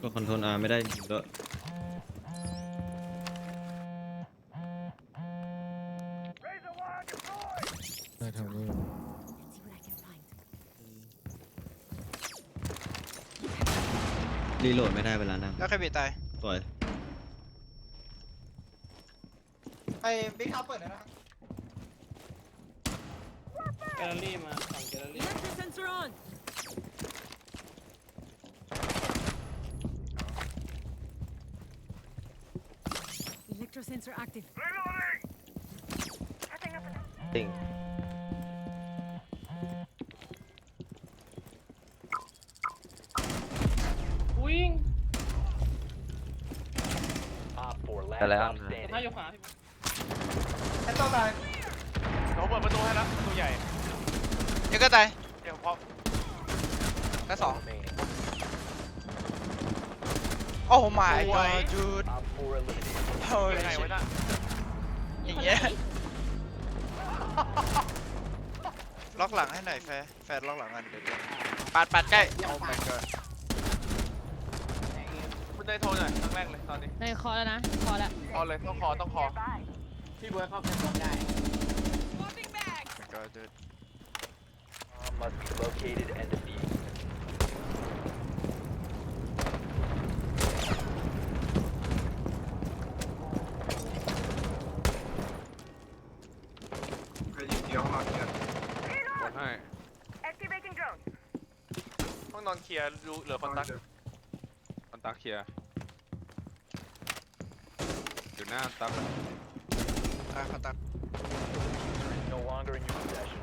ก็คอนโทรลอาร์ไม่ได้ด้วยได้ทำเลย Let's see what I can find. รีโหลดไม่ได้เวลานั่งแล้วใครบีตายสวยไอ้บิ๊กเอาเปิดนะแกลเลอรี่มาฝั่งแกลเลอรี่ Electro sensor on. Electro sensor active. ติ่ง วิ่งแต่แล้วถ้าอยู่ขวาพี่ไอ้ตัวตายเดี๋ยวผมเปิดประตูให้แล้วประตูใหญ่เดี๋ยวก็ตายเดี๋ยวพอแล้วสอง โอ้ my สวย god dude โอ้ยยังไงวะน่ะอย่างเงี้ยล็อกหลังให้หน่อยแฟร์แฟร์ล็อกหลังกันเดี๋ยวเดี๋ยวปาดปาดใกล้โอ้ my god คุณได้โทรหน่อยครั้งแรกเลยตอนนี้ในคอแล้วนะ คอแล้วคอเลยต้องคอต้องคอพี่เบิร์ดเข้าแพนบอลได้ oh my god dude must be located and defeated ให้ห้องนอนเคลียร์ดูเหลือคอนตักคอนตักเคลียร์อยู่หน้าตัก ตายเขาตัด no longer in your possession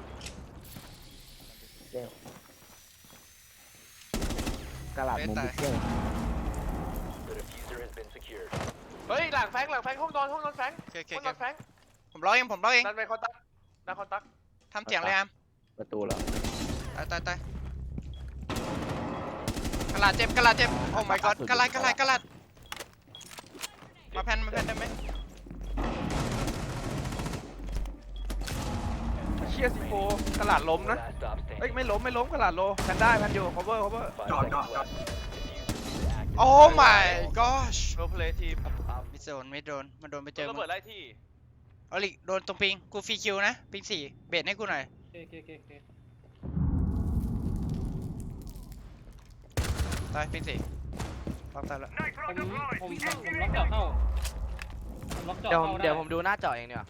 กระหลับมุมเที่ยว the diffuser has been secured เฮ้ยหลังแฟงหลังแฟงห้องนอนห้องนอนแฟงโอเคโอเคห้องโอนเคอนแฟงผมล็อกเองผมล็อกเองนั่นไปคอนตักหน้าคอนตักทำเสียงเลยอาม ประตูเหรอตายตายตายกระลาดเจ็บกระลาดเจ็บ โอ้ my god กระลาดกระลาดกระลาดมาแพนมาแพนได้ไหมเชียร์สิโฟตลาดล้มนะ last stop เอ้ย standing ไม่ล้มไม่ล้มตลาดโลแพนได้แพนอยู่ cover cover Five seconds left. Diffuser is active. โอ้ my gosh โรเพลย์ทีมไม่โดนไม่โดนมันโดนไปเจอระมึงเบิดไล่ที่ เอาลิโดนตรงปิง กูฟรีคิวนะ ปิงสี่เบรดให้กูหน่อยโอ เคโอเคโอเคโอเคตายปิงสี่ล็อกตายแล้วผมผมผมผมล็อกเจาะเข้าผมล็อกเจาะเดี๋ยวผมเข้าได้เดี๋ยวผมดูหน้าจอเองเนี่ย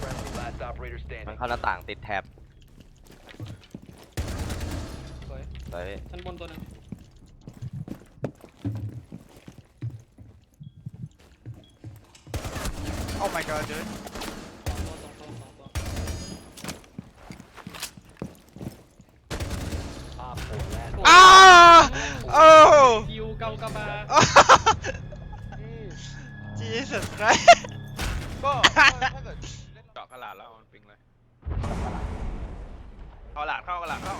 Friendly last operator มัน standing. เข้าหน้าต่างติดแท็บสวยเลย ชั้นบนตัวหนึงโอ้ my god dude Jesus Christ ก็ถ้าเกิดเจาะกระหลาดแล้วมันปิงเลยเข้ากระหลาดเข้ากระหลาดเข้า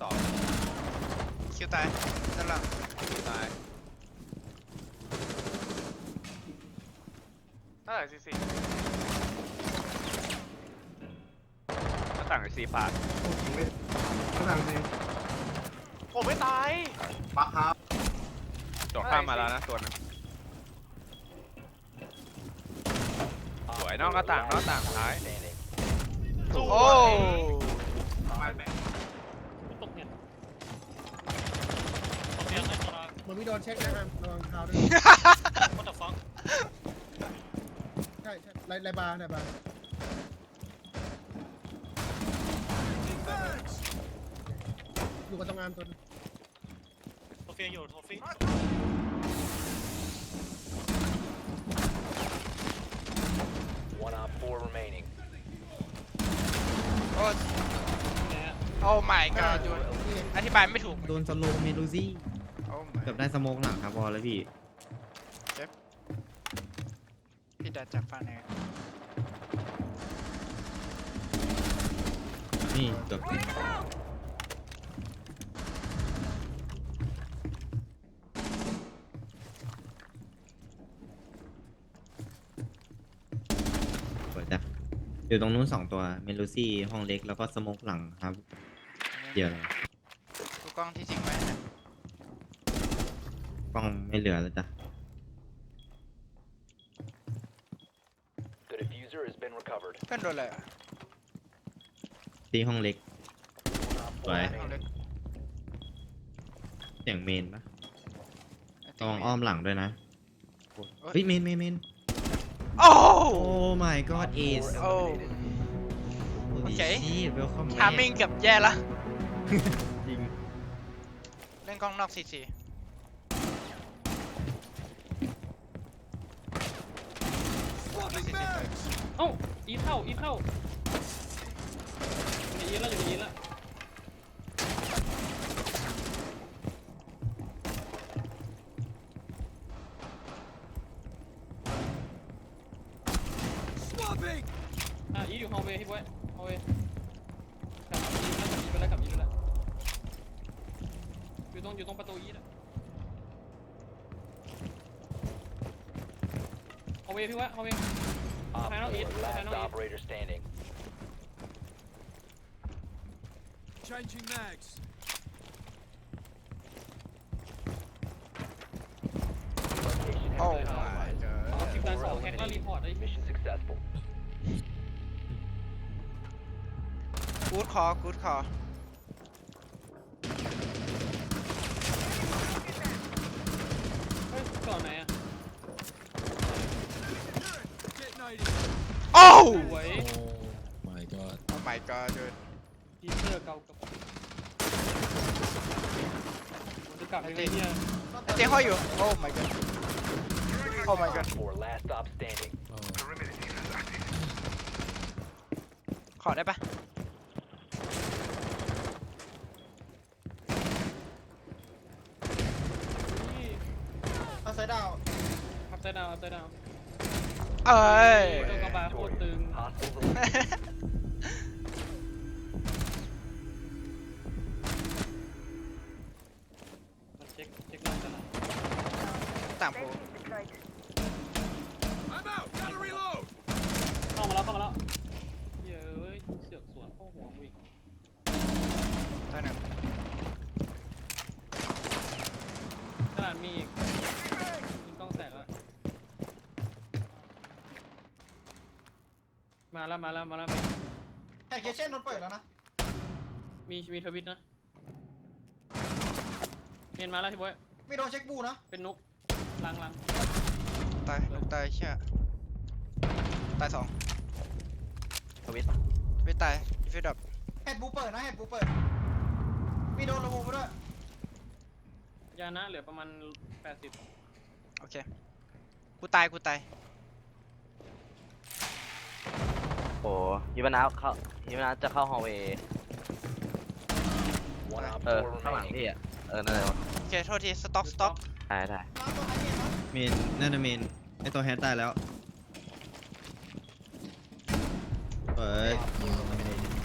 สองคิวตายด้านหลังตายเท่าไหร่ซีซีหน้าต่างไอซีฟาด ผมไม่ตาย ปักครับ จอดข้ามมาแล้วนะตัวหนึงสวยนอกหน้าต่างนอกหน้าต่างท้าย standing. สวยโอ้ตกเห็นตกเห็นไอ้ตัวเหมือนมีโดนเช็คนะครับระวังเท้าด้วยก็จะฟ้องใช่ใช่ไลไลบาร์ไลบาร์อยู่กับตรงงานตัวนึง โอเคอยู่โทฟี่ One op 4 remaining. โอ้เนี่ยโอ้ my god dude อธิบายไม่ถูกโดนสโลว์เมลูซี่โอ้ my เกือบได้สโมกหลังครับพอแล้วพี่พี่ดัดจับฟันไงนี่เกือบสวยจ้ะ อยู่ตรงนู้นสองตัวเมลูซี่ห้องเล็กแล้วก็สโมกหลังครับเกี่ยวเลยดูกล้องที่ทิ้งไว้นะกล้องไม่เหลือแล้วจ้ะ The diffuser has been recovered. เพื่อนโดนเลยตีห้องเล็ก Op four Right. remaining. เอาเลยเสียงเมนปะไอ้ตติ๊องก อ้อมหลังด้วยนะเอ้ยเฮ้ยเมนเมนเมน โอ้ โอ้ my god Op ace four โอ้ eliminated. โอเคเค เวลคอมทามิ่งเกือบแย่ละ จริงเล่นกล้องนอกซีซีเอ้าอีฟเข้าอีฟเข้าอยู่ในอีฟแล้วอยู่ในอีฟแล้ว อะอีฟอยู่ ฮอลเวย์พี่บอยฮอลเวย์กลับอีฟแล้วอีฟไปแล้วกลับอีฟแล้วอยู่ตรงอยู่ตรงประตูอีฟอะฮอลเวย์พี่บอยฮอลเวย์ Op Final four, eight, last final eight. operator standing. Changing mags. Location โอ้ has been my compromised. god เอาสิบ Op ล้าน four สองแฮกแล้วรี eliminated. พอร์ตไอ้ Mission successful. กูดคอกูดคอเฮ้ยก่อนไหนอะ Detonating. โอ้สวย my god. Oh my god dude ทีเซอร์เก่ากับผมจะกลับยังไงเนี่ยไอ้เจ๊ห้อยอยู่ Oh my god Oh my god Op four, last stop standing. ขอได้ปะ นี่ เอาไซด์ดาว อัพไซด์ดาวอัพไซด์ดาวเอ้ยเจ้ากระบาโคตรตึง Hostiles eliminated. มาเช็คเช็คน้องกันหน่อยต่างโพ I'm out. Gotta reload. เข้ามาแล้วเข้ามาแล้วเย้ยเสือกสวนเข้าหัวกูอีก ตัวหนึ่ง ขนาดมีอีกยิงกล้องแสกแล้ว มาแล้วมาแล้วมาแล้วมีแฮกเกเช่นโดนเปิดแล้วนะมีมีทวิตนะเมียนมาแล้วพี่บอยมีโดนเช็คบูนะเป็นนุกลังลังตายตายเชี่ยตายสองทวิตทวิตตายฟิวดับแฮดบูเปิดนะแฮดบูเปิดมีโดนระบูไปด้วยยานะเหลือประมาณ 80 โอเค กูตาย กูตาย โอ้ยิบนาเข้ายิบนาจะเข้าฮอลเวย์ One op เออ four ข้างหลัง remaining. พี่อะเออนั่นแหละโอเคโทษทีสต็อกสต็อกได้ได้มาตัวไฮเอ็นนะเมนน่าจะเมนไอตัวแฮตตายแล้วเปิด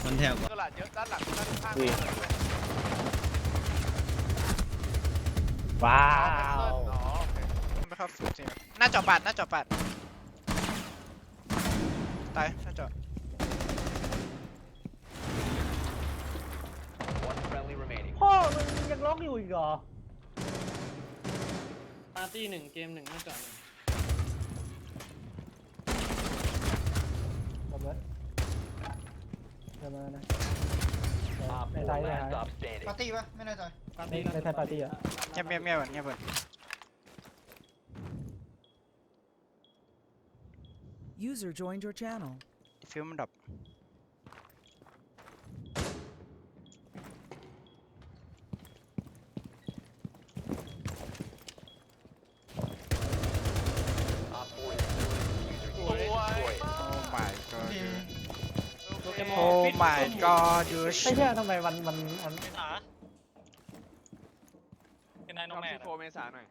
มันแถวกว่าตลาดเยอะด้านหลังด้านข้างอุ้ยเปิดด้วยว้าอ๋อวโอเคไม่เข้าฟูจริงหน้าจอปัดหน้าจอปัดตายหน้าจอ One friendly remaining. พ่อมันยัง ล็อกอยู่อีกเหรอ ปาร์ตี้หนึ่งเกมหนึ่งไม่จอดหนึ่ง Op four, last stop standing. ปาร์ตี้ปะไม่แน่ใจปาร์ตี้ไม่ใช่ปาร์ตี้อะเงียบเงียบเงียบก่อนเงียบก่อน User joined your channel. ฟิวมันดับ โปเกมอน Oh my god dude ไม่ใช่ทำไมมันมันมันเป็นนายน้องแม่โฟเมษาหน่อย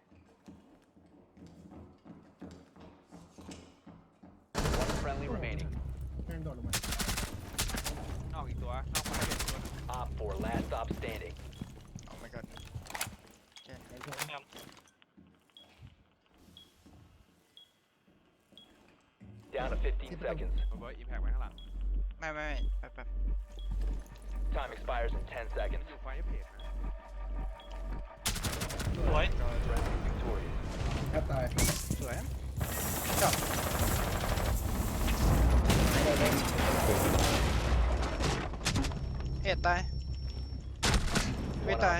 One friendly remaining. แม่งโดดลงมานอกอีกตัวนอกมาให้เป็นตัว Op four, last stop standing. Oh my god Down to 15 seconds. เบิร์ดอิมแพกไว้ข้างหลัง ไม่ไม่ไม่แป๊บแป๊บ Time time expires in 10 seconds. อยู่ไฟเพจนะ สวย Friendly victorious. แทบตาย สวย เอ็ดตายไม่ตาย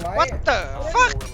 ไว้ What the fuck Four eliminated.